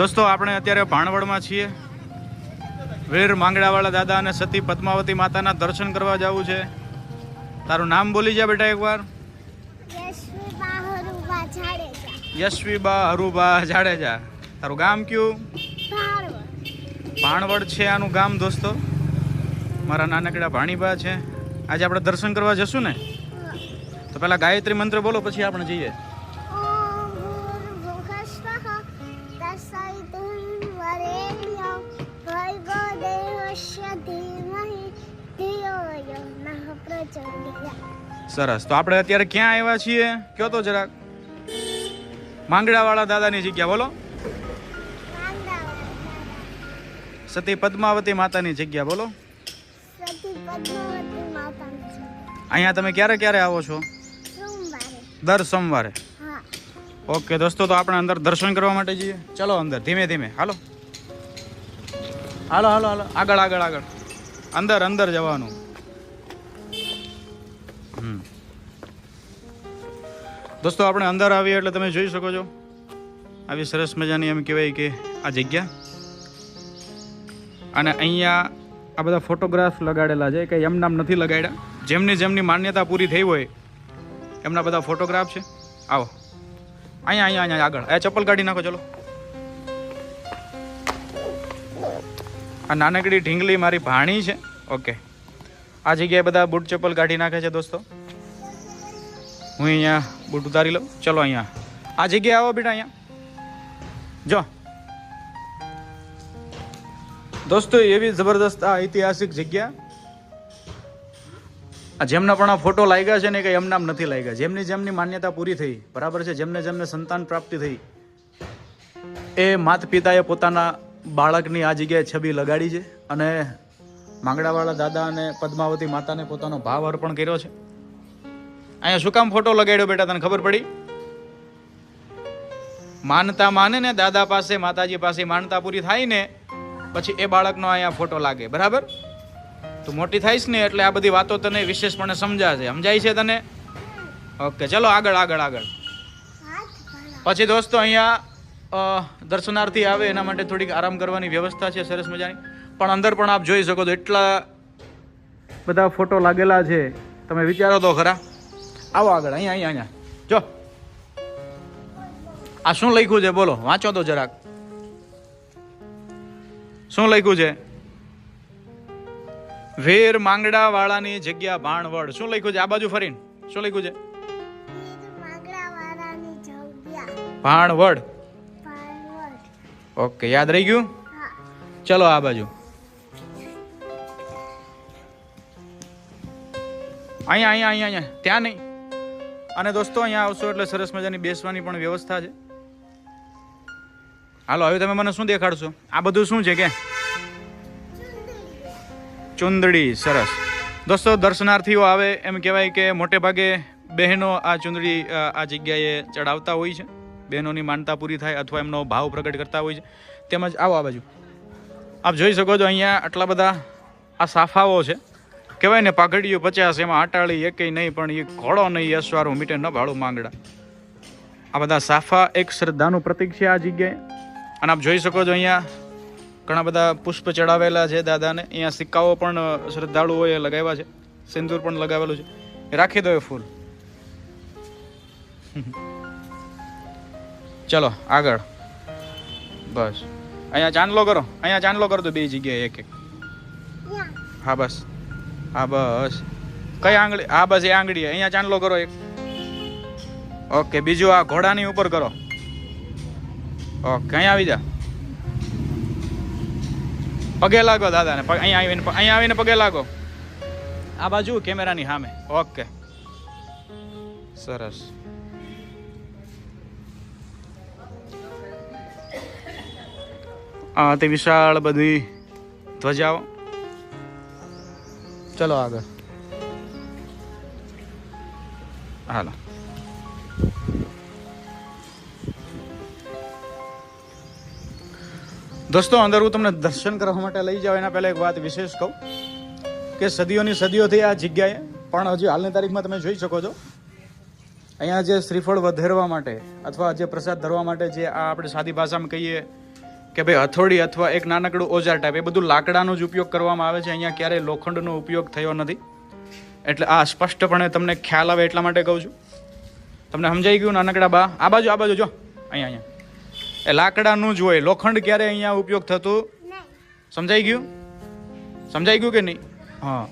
દોસ્તો આપણે અત્યારે ભાણવડમાં છીએ. વીર માંગડાવાળા દાદા અને સતી પદ્માવતી માતાના દર્શન કરવા જવું છે. તારું નામ બોલી જા બેટા એકવાર. યશવી યશવીબા હરુબા જાડેજા. તારું ગામ કયું? ભાણવડ. છે આનું ગામ દોસ્તો. મારા નાનકડા ભાણીબા છે. આજે આપણે દર્શન કરવા જશું ને? તો પહેલાં ગાયત્રી મંત્ર બોલો પછી આપણે જઈએ. સરસ. તો આપણે અત્યારે ક્યાં આવ્યા છીએ? કયો તો જરાક. માંગડાવાળા દાદાની જગ્યા, બોલો. સતી પદ્માવતી માતાની જગ્યા, બોલો. અહીંયા તમે ક્યારે ક્યારે આવો છો? દર સોમવારે. ઓકે, દોસ્તો, તો આપણે અંદર દર્શન કરવા માટે જઈએ. ચલો અંદર, ધીમે ધીમે. હાલો. હાલો હાલો હાલો. આગળ આગળ આગળ. અંદર અંદર જવાનું. દોસ્તો, આપણે અંદર આવીએ એટલે તમે જોઈ શકો છો. આવી સરસ મજાની એમ કહેવાય કે આ જગ્યા. અને અહીંયા આ બધા ફોટોગ્રાફ લગાડેલા છે કે એમ નામ નથી લગાડ્યા. જેમની જેમની માન્યતા પૂરી થઈ હોય, એમના બધા ફોટોગ્રાફ છે. આવો. અહીંયા અહીંયા અહીંયા, આગળ. એ ચપ્પલ કાઢી નાખો, ચલો. આ નાનકડી ઢીંગલી મારી ભાણી છે. ઓકે. આ જગ્યાએ બધા બૂટ ચપ્પલ કાઢી નાખે છે દોસ્તો. હું અહીંયા બૂટ ઉતારી લઉં. ચલો અહીંયા. આ જગ્યાએ આવો બેટા અહીંયા. જો. દોસ્તો એવી જબરદસ્ત આ ઐતિહાસિક જગ્યા. આ જેમના પણ આ ફોટો લાગ્યા છે ને કે એમનામ નથી લાગ્યા. જેમની જેમની માન્યતા પૂરી થઈ, બરાબર છે? જેમને જેમને સંતાન પ્રાપ્તિ થઈ, એ માત પિતાએ પોતાના બાળકની આ જગ્યાએ છબી લગાડી છે અને માંગડાવાળા દાદા અને પદ્માવતી માતાને પોતાનો ભાવ અર્પણ કર્યો છે. અહીંયા શું કામ ફોટો લગાડ્યો બેટા, તને ખબર પડી? માનતા માને ને દાદા પાસે, માતાજી પાસે માનતા પૂરી થાય ને, પછી એ બાળકનો અહીંયા ફોટો લાગે, બરાબર? તું મોટી થઈશ ને એટલે આ બધી વાતો તને વિશેષપણે સમજાશે, સમજાય છે તને? ઓકે, ચલો આગળ આગળ આગળ. પછી દોસ્તો અહીંયા દર્શનાર્થી આવે, એના માટે થોડીક આરામ કરવાની વ્યવસ્થા છે, સરસ મજાની. પણ અંદર પણ આપ જોઈ શકો છો એટલા બધા ફોટો લાગેલા છે. તમે વિચારો તો ખરા. આવો આગળ અહીંયા અહીંયા અહીંયા. જો. આ શું લખ્યું છે? બોલો વાંચો તો જરાક. શું લખ્યું છે? વીર માંગડા વાળાની જગ્યા ભાણવડ. શું લખ્યું છે? આ બાજુ ફરીને. શું લખ્યું છે? ભાણવડ. ઓકે યાદ રહી ગયું? ચલો આ બાજુ. અહીંયા અહીંયા અહીંયા અહીંયા. ત્યાં નહીં. અને દોસ્તો, અહીંયા આવશો એટલે સરસ મજાની બેસવાની પણ વ્યવસ્થા છે. હાલો, હવે તમે મને શું દેખાડશો? આ બધું શું છે કે? ચુંદડી, સરસ. દોસ્તો, દર્શનાર્થીઓ આવે, એમ કહેવાય કે મોટે ભાગે બહેનો આ ચુંદડી આ જગ્યાએ ચડાવતા હોય છે. બહેનોની માનતા પૂરી થાય અથવા એમનો ભાવ પ્રગટ કરતા હોય છે. તેમજ આવો, આ બાજુ. આપ જોઈ શકો છો અહીંયા આટલા બધા આ સાફાઓ છે. કહેવાય ને પાઘડીઓ પચાસ એમાં આટાળી એકેય નહીં પણ એ ઘોડો નહીં યશવારું મીટે ન ભાડું માંગડા. આ બધા સાફા એક શ્રદ્ધાનું પ્રતિક છે આ જગ્યાએ. અને આપ જોઈ શકો છો અહીંયા ઘણા બધા પુષ્પ ચડાવેલા છે દાદાને. અહીંયા સિક્કાઓ પણ શ્રદ્ધાળુઓએ લગાવ્યા છે. સિંદૂર પણ લગાવેલું છે. રાખી દો એ ફૂલ. ચલો આગળ. બસ. અહીંયા ચાંદલો કરો. અહીંયા ચાંદલો કરો તો બે જગ્યાએ એક એક. હા બસ. હા, બસ. કઈ આંગળી? હા, બસ, એ આંગળી અહીંયા ચાંદલો કરો એક. ઓકે, બીજું આ ઘોડાની ઉપર કરો. ઓકે, અહીંયા આવી જા. પગે લાગો દાદાને. અહીંયા આવીને અહીંયા આવીને પગે લાગો. આ બાજુ કેમેરાની સામે. ઓકે. સરસ. આ તે વિશાળ બધી ધ્વજાઓ. ચલો આગળ હાલો દોસ્તો અંદર હું તમને દર્શન કરવા માટે લઈ જાઉં એના પહેલાં એક વાત વિશેષ કહું કે સદીઓની સદીઓથી આ જગ્યાએ પણ હજી હાલની તારીખમાં તમે જોઈ શકો છો અહીંયા જે શ્રીફળ વધેરવા માટે અથવા જે પ્રસાદ ધરવા માટે જે આ આપણે સાદી ભાષામાં કહીએ કે ભાઈ હથોડી અથવા એક નાનકડું ઓજાર ટાઈપ એ બધું લાકડાનો જ ઉપયોગ કરવામાં આવે છે. અહીંયા ક્યારેય લોખંડનો ઉપયોગ થયો નથી. એટલે આ સ્પષ્ટપણે તમને ખ્યાલ આવે એટલા માટે કહું છું. તમને સમજાઈ ગયું, નાનકડા બા? આ બાજુ આ બાજુ, જો. અહીંયા અહીંયા. એ લાકડાનું જ હોય. લોખંડ ક્યારે અહીંયા ઉપયોગ થતું? સમજાઈ ગયું? સમજાઈ ગયું કે નહીં? હા.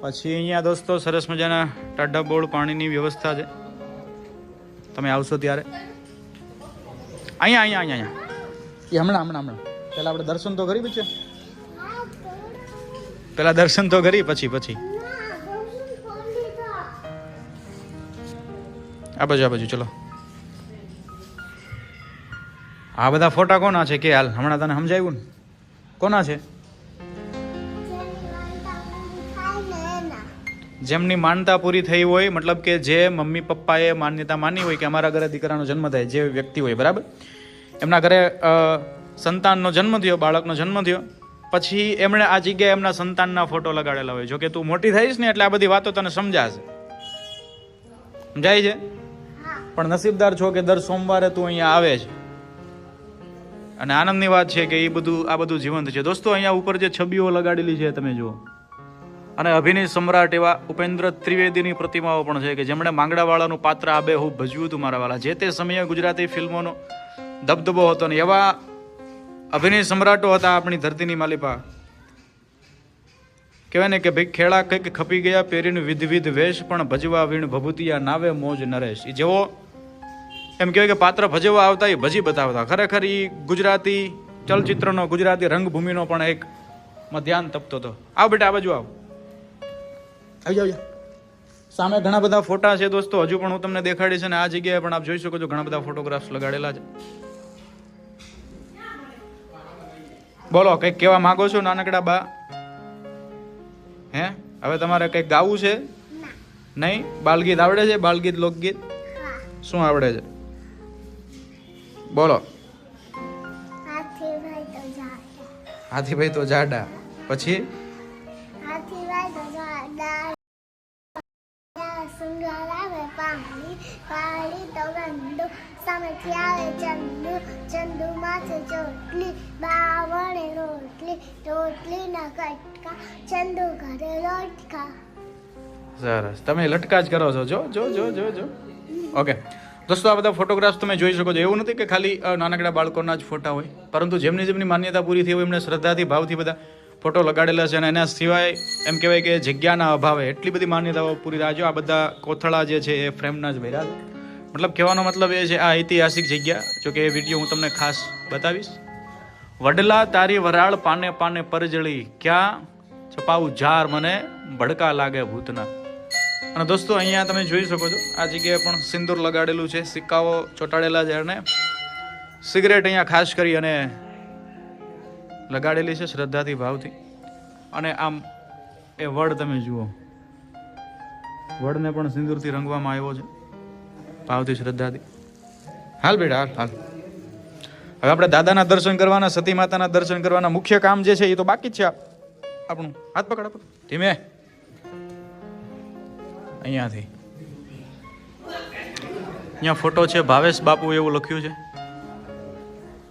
પછી અહીંયા દોસ્તો, સરસ મજાના ટાઢા બોળ પાણીની વ્યવસ્થા છે. તમે આવશો ત્યારે. અહીંયા અહીંયા અહીંયા અહીંયા. એ હમણાં હમણાં હમણાં. પહેલાં આપણે દર્શન તો કરી છે? હા પહેલાં દર્શન તો કરી, પછી પછી. આ બાજુ આ બાજુ, ચલો. આ બધા ફોટા કોના છે? કે હાલ, હમણાં તને સમજાવ્યું ને? કોના છે? જેમની માનતા પૂરી થઈ હોય, મતલબ કે જે મમ્મી પપ્પાએ માન્યતા માની હોય કે અમારા ઘરે દીકરાનો જન્મ થાય, જે વ્યક્તિ હોય, બરાબર? એમના ઘરે સંતાનનો જન્મ થયો બાળકનો જન્મ થયો. પછી એમણે આ જગ્યાએ એમના સંતાનના ફોટો લગાડેલા હોય. જો કે તું મોટી થઈશ ને એટલે આ બધી વાતો તને સમજાશે. સમજાય છે? પણ નસીબદાર છો કે દર સોમવારે તું અહીંયા આવે છે. અને આનંદની વાત છે કે એ બધું આ બધું જીવંત છે. દોસ્તો અહીંયા ઉપર જે છબીઓ લગાડેલી છે તમે જુઓ. અને અભિનય સમ્રાટ એવા ઉપેન્દ્ર ત્રિવેદીની પ્રતિમાઓ પણ છે કે જેમણે માંગડાવાળાનું પાત્ર આબેહૂબ ભજવ્યું હતું મારા વાળા જે તે સમયે ગુજરાતી ફિલ્મોનો દબદબો હતો ને એવા અભિનય સમ્રાટો હતા આપણી ધરતીની માલિપા. કહેવાય ને કે ભાઈ ખેડા કંઈક ખપી ગયા પહેરીને વિધવિધ વેશ પણ ભજવા વીણ ભભૂતિયા નાવે મોજ નરેશ. એ જેવો એમ કહેવાય કે પાત્ર ભજવા આવતા એ ભજી બતાવતા. ખરેખર એ ગુજરાતી ચલચિત્રનો ગુજરાતી રંગભૂમિનો પણ એક ધ્યાન તપતો હતો. આવ બેટા આ બાજુ આવ. આવી જાવ. સામે ઘણા બધા ફોટા છે દોસ્તો. હજુ પણ હું તમને દેખાડીશ અને આ જગ્યાએ પણ આપ જોઈ શકો છો ઘણા બધા ફોટોગ્રાફ્સ લગાડેલા છે. બોલો કંઈક કહેવા માંગો છો નાનકડા બા? હે? હવે તમારે કંઈક ગાવું છે? નહીં? બાલગીત આવડે છે? બાલગીત લોકગીત? શું આવડે છે? બોલો. હાથીભાઈ તો જાડા. હાથીભાઈ તો જાડા. પછી? આવે પાણી પાણી તો ગંદુ સામેથી આવે ચંદુ ચંદુ માથે ચોટલી બાવણે રોટલી રોટલી ના કટકા, ચંદુ ઘરે રોટકા સરસ. તમે લટકા જ કરો છો. જો જો જો જો જો. ઓકે દોસ્તો, આ બધા ફોટોગ્રાફ્સ તમે જોઈ શકો છો. એવું નથી કે ખાલી નાનકડા બાળકોના જ ફોટા હોય. પરંતુ જેમની જેમની માન્યતા પૂરી થઈ હોય એમને શ્રદ્ધાથી, ભાવથી બધા ફોટો લગાડેલા છે અને એના સિવાય એમ કહેવાય કે જગ્યાના અભાવે એટલી બધી માન્યતાઓ પૂરી થાય આ બધા કોથળા જે છે, એ ફ્રેમના જ ભર્યા મતલબ કહેવાનો મતલબ એ છે, આ ઐતિહાસિક જગ્યા જો કે એ વીડિયો હું તમને ખાસ બતાવીશ. વડલા તારી વરાળ પાને પાને પરજળી, ક્યાં છપાવું ઝાર મને ભડકા લાગે ભૂતના. અને દોસ્તો, અહીંયા તમે જોઈ શકો છો, આ જગ્યાએ પણ સિંદૂર લગાડેલું છે, સિક્કાઓ ચોંટાડેલા છે અને સિગરેટ અહીંયા ખાસ કરી અને લગાડેલી છે શ્રદ્ધાથી ભાવથી. અને આમ એ વડ તમે જુઓ. વડને પણ સિંદૂરથી રંગવામાં આવ્યો છે. ભાવથી શ્રદ્ધાથી. હાલ બેટા, હાલ હાલ. હવે આપણે દાદાના દર્શન કરવાના, સતી માતાના દર્શન કરવાના મુખ્ય કામ જે છે એ તો બાકી જ છે આપણું. હાથ પકડ આપણું ધીમે. અહીંયાથી. અહીંયા ફોટો છે, ભાવેશ બાપુ એવું લખ્યું છે.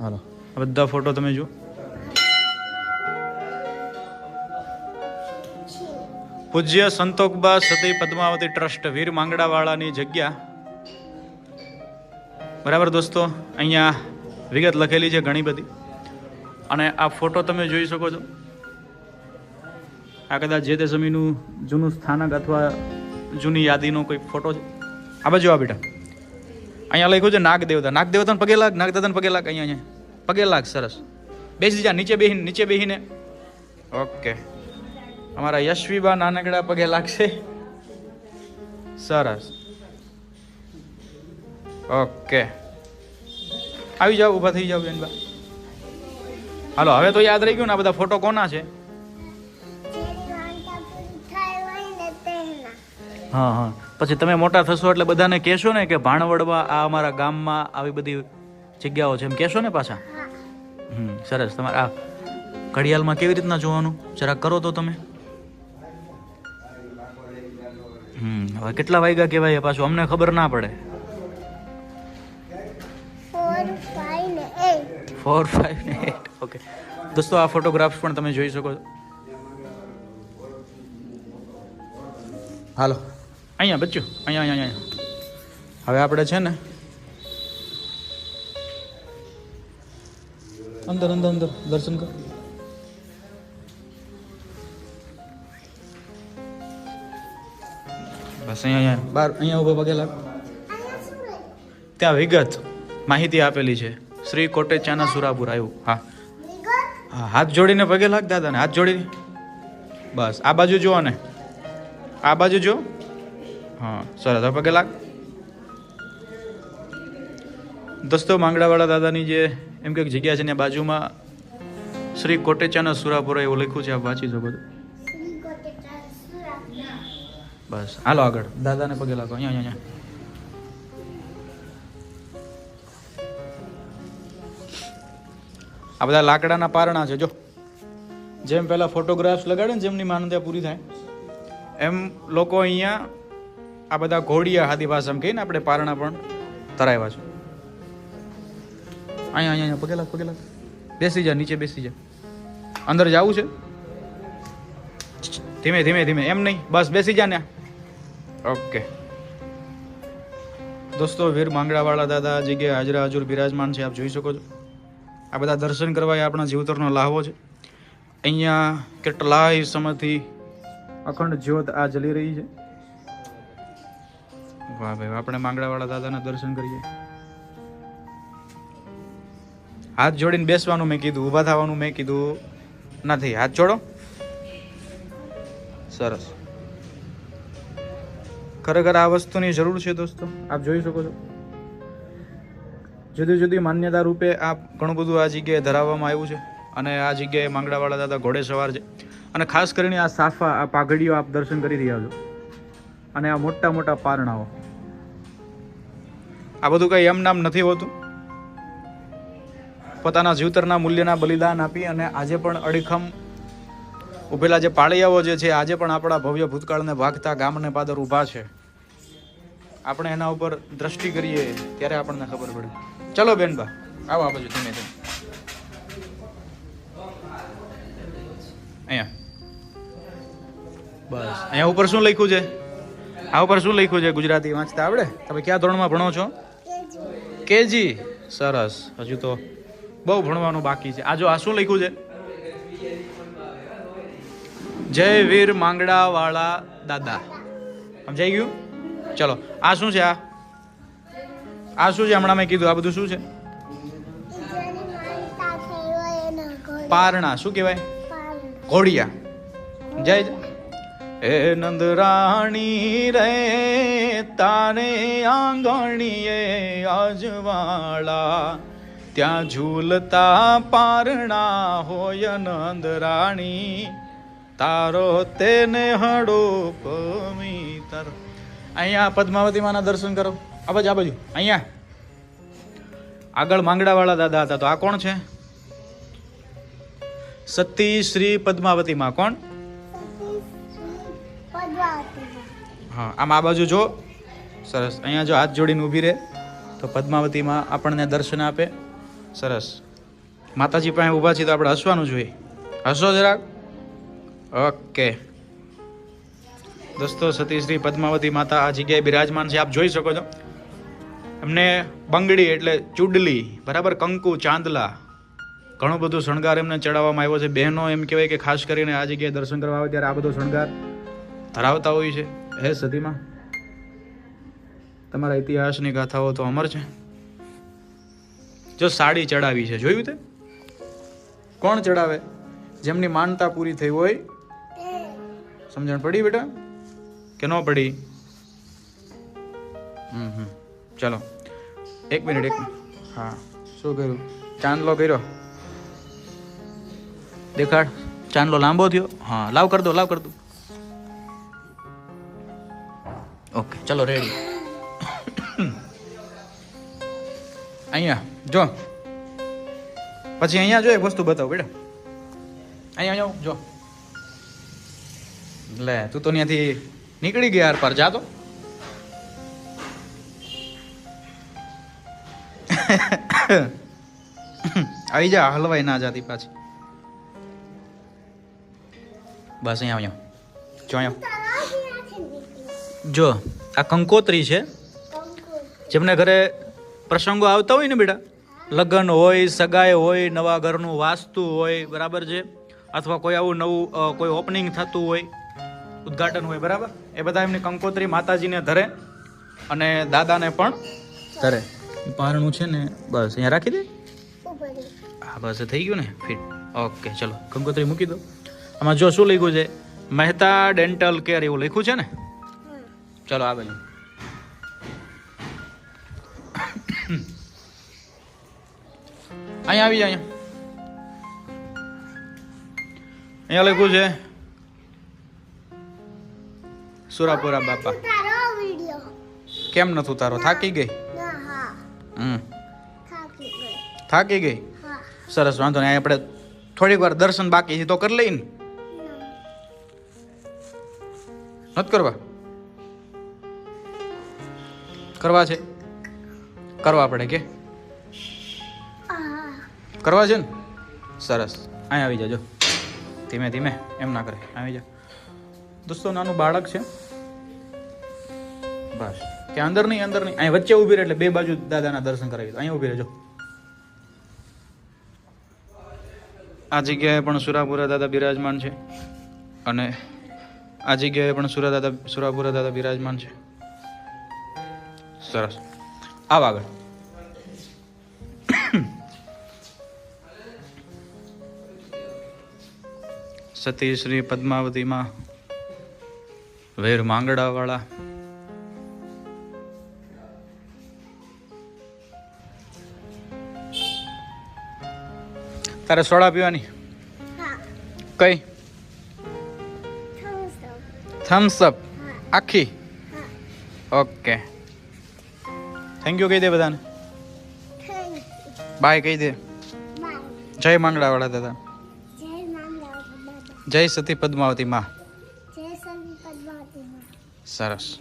હાલો. બધા ફોટો તમે જુઓ. પૂજ્ય સંતોકબા સતી પદ્માવતી ટ્રસ્ટ, વીર માંગડાવાળાની જગ્યા. બરાબર દોસ્તો? અહીંયા વિગત લખેલી છે ઘણી બધી. અને આ ફોટો તમે જોઈ શકો છો. આ કદાચ જે તે સમયનું જૂનું સ્થાનક અથવા જૂની યાદીનો કોઈ ફોટો છે. આ બાજુ આ બેટા. અહીંયા લખ્યું છે નાગ દેવતા નાગ દેવતાને પગે લાગ નાગ પગે લાગ અહીંયા અહીંયા. પગે લાગ, સરસ. બેસી જા, નીચે બેહીને નીચે બેહીને. ઓકે. અમારા યશવીબા નાનકડા પગે લાગશે. સરસ. ઓકે. આવી જાઓ ઊભા થઈ જાઓ બેનબા હાલો હવે તો યાદ રહી ગયું ને આ બધા ફોટો કોના છે? હા હા. પછી તમે મોટા થશો એટલે બધાને કહેશો ને કે ભાણવડવા આ અમારા ગામમાં આવી બધી જગ્યાઓ છે એમ કહેશો ને પાછા? હમ સરસ. તમારે આ ઘડિયાળમાં કેવી રીતના જોવાનું? જરા કરો તો તમે. હમ હવે કેટલા વાગ્યા કહેવાય પાછું? અમને ખબર ના પડે. ફોર ફાઇવ ને એટ ઓકે દોસ્તો આ ફોટોગ્રાફ્સ પણ તમે જોઈ શકો છો. હાલો. અહીંયા બચ્ચું. અહીંયા અહીંયા અહીંયા. હવે આપણે છે ને અંદર અંદર અંદર. દર્શન કર. બસ અહીંયા અહીંયા. બાર અહીંયા ઊભા પગે લાગ ત્યાં વિગત માહિતી આપેલી છે. શ્રી કોટે ચાના સુરાપુર આવ્યું. હા. હા હાથ જોડીને પગે લાગ દાદાને હાથ જોડીને. બસ આ બાજુ જુઓ ને આ બાજુ જો હા સરસ હવે પગે લાગ. દોસ્તો માંગડાવાળા દાદાની જે એમ કે જગ્યા છે ને બાજુમાં શ્રી કોટેચાના સુરાપુરા એવું લખ્યું છે આપ વાંચી શકો સુરા બસ હાલો આગળ. દાદાને પગે લાગો અહીંયા અહીંયા. આ બધા લાકડાના પારણા છે જો. જેમ પહેલાં ફોટોગ્રાફ્સ લગાડે ને જેમની માનતા પૂરી થાય. એમ લોકો અહીંયા આ બધા ઘોડિયા હાદી ભાષામાં કહીને આપણે પારણા પણ ધરાવ્યા છે. અહીંયા અહીંયા અહીંયા પગેલા બેસી જા નીચે બેસી જા. અંદર જવું છે. ધીમે ધીમે ધીમે. એમ નહીં. બસ બેસી જા ને ઓકે. દોસ્તો વીર માંગડાવાળા દાદા જગ્યાએ હાજરા હજુર બિરાજમાન છે આપ જોઈ શકો છો. આ બધા દર્શન કરવા એ આપણા જીવતરનો લાહવો છે. અહીંયા કેટલાય સમયથી અખંડ જ્યોત આ જલી રહી છે. વાહ ભાઈ, આપણે માંગડાવાળા દાદાના દર્શન કરીએ. હાથ જોડીને બેસવાનું મેં કીધું, ઊભા થવાનું મેં કીધું. નથી, હાથ જોડો. સરસ. ખરેખર આ વસ્તુની જરૂર છે દોસ્તો, આપ જોઈ શકો છો. જુદી જુદી માન્યતા રૂપે આ ઘણું બધું આ જગ્યાએ ધરાવવામાં આવ્યું છે અને આ જગ્યાએ માંગડાવાળા દાદા ઘોડે સવાર છે. અને ખાસ કરીને આ સાફા, આ પાઘડીઓ આપ દર્શન કરી રહ્યા છો. અને આ મોટા મોટા પારણાઓ. આ બધું કંઈ એમ નામ નથી હોતું. પોતાના જીવતરના મૂલ્યના બલિદાન આપી અને આજે પણ અડીખમ ઉભેલા જે પાળિયાઓ જે છે, આજે પણ આપણા ભવ્ય ભૂતકાળને ભાગતા ગામને પાદર ઊભા છે. આપણે એના ઉપર દ્રષ્ટિ કરીએ ત્યારે આપણને ખબર પડે. ચલો બેનબા આવો આ બાજુ ધીમે ધીમે. અહીંયા. બસ. અહીંયા ઉપર શું લખ્યું છે? આ ઉપર શું લખ્યું છે ગુજરાતી વાંચતા આવડે? તમે કયા ધોરણમાં ભણો છો? કેજી. કેજી સરસ. હજુ તો બહુ ભણવાનું બાકી છે. આ જો આ શું લખ્યું છે? જય વીર માંગડા વાળા દાદા. સમજાઈ ગયું? ચલો. આ શું છે આ? આ શું છે? હમણાં મેં કીધું, આ બધું શું છે? પારણા, શું કહેવાય? ઘોડિયા. જય હે નંદ નંદરાણી રે, તારે આંગણીએ અજવાળા ત્યાં ઝૂલતા પારણા હોય નંદરાણી તારો તેને હડો પમિતર અહીંયા પદ્માવતી માના દર્શન કરો. આ બાજુ આ બાજુ. અહીંયા. આગળ માંગડાવાળા દાદા હતા. તો આ કોણ છે? સતી શ્રી પદ્માવતીમાં કોણ? સતી શ્રી હા, આમ આ બાજુ જો. સરસ. અહીંયા જો હાથ જોડીને ઊભી રહે. તો પદ્માવતીમાં આપણને દર્શન આપે. સરસ. માતાજી પાસે ઊભા છીએ તો આપણે હસવાનું જોઈએ. હસો જરાક. ઓકે. દોસ્તો સતી શ્રી પદ્માવતી માતા, આ જગ્યાએ બિરાજમાન છે. આપ જોઈ શકો છો. એમને બંગડી એટલે ચૂડલી, બરાબર કંકુ, ચાંદલા, ઘણો બધો શણગાર એમને ચડાવવામાં આવ્યો છે. બહેનો એમ કહેવાય કે ખાસ કરીને આ જગ્યાએ દર્શન કરવા આવે ત્યારે આ બધો શણગાર ધરાવતા હોય છે. હે સતીમાં, તમારા ઇતિહાસની ગાથાઓ તો અમર છે. જો સાડી ચડાવી છે, જોયું તે? કોણ ચડાવે? જેમની માનતા પૂરી થઈ હોય. સમજણ પડી બેટા? કે ન પડી? હમ ચલો. એક મિનિટ, એક હા. શું કર્યું? ચાંદલો કર્યો. દેખાડ. ચાંદલો લાંબો થયો. હા, લાવ કર દો, લાવ કર ઓકે, ચલો રેડી અહીંયા, જો. પછી અહીંયા જો એક વસ્તુ બતાવો, બેટા. અહીંયા અહીંયા જો. લે, તું તો ત્યાંથી નીકળી ગયા પર જા તો આવી જા, હલવાઈ ના જાતી પાછી બસ અહીંયા આવ્યો જો અહીંયા. જો, આ કંકોત્રી છે. જેમને ઘરે પ્રસંગો આવતા હોય ને બેટા, લગ્ન હોય, સગાઈ હોય, નવા ઘરનું વાસ્તુ હોય, બરાબર છે અથવા કોઈ આવું નવું કોઈ ઓપનિંગ થતું હોય ઉદ્ઘાટન હોય બરાબર? એ બધા એમની કંકોત્રી માતાજીને ધરે અને દાદાને પણ ધરે. પારણું છે ને બસ અહીંયા રાખી દે? હા બસ થઈ ગયું ને? ફિટ ઓકે ચલો કંકોત્રી મૂકી દો. આમાં જો શું લખ્યું છે? મહેતા ડેન્ટલ કેર એવું લખ્યું છે ને. ચલો આ અહીંયા આવી જાય અહીંયા. અહીંયા લખ્યું છે સુરાપુરા બાપા. કેમ નતું તારો? થાકી ગઈ? હમ. થાકી ગઈ. સરસ વાંધો નહીં આપણે થોડીક વાર દર્શન બાકી છે તો કરી લઈએ ને. નથી કરવા? કરવા છે? કરવા પડે કે? કરવા છે ને? સરસ. અહીં આવી જાજો. ધીમે ધીમે એમ ના કરે. આવી જા દોસ્તો નાનું બાળક છે. બસ. કે અંદર નહીં અંદર નહીં. અહીં વચ્ચે ઊભી રહે એટલે બે બાજુ દાદાના દર્શન કરાવી અહીં ઊભી રહેજો. આ જગ્યાએ પણ સુરાપુરા દાદા બિરાજમાન છે. અને આ જગ્યાએ પણ સુરા દાદા, સુરાપુરા દાદા બિરાજમાન છે. સરસ. આવ આગળ. સતી શ્રી પદ્માવતીમાં વેર માંગડાવાળા તારે સોડા પીવાની? કઈ? થમ્સ અપ આખી? ઓકે. થેન્ક યુ કહી દે બધાને. બાય કહી દે. જય માંગડાવાળા દાદા. જય સતી પદ્માવતી માં. પદ્માવતી માં. સરસ.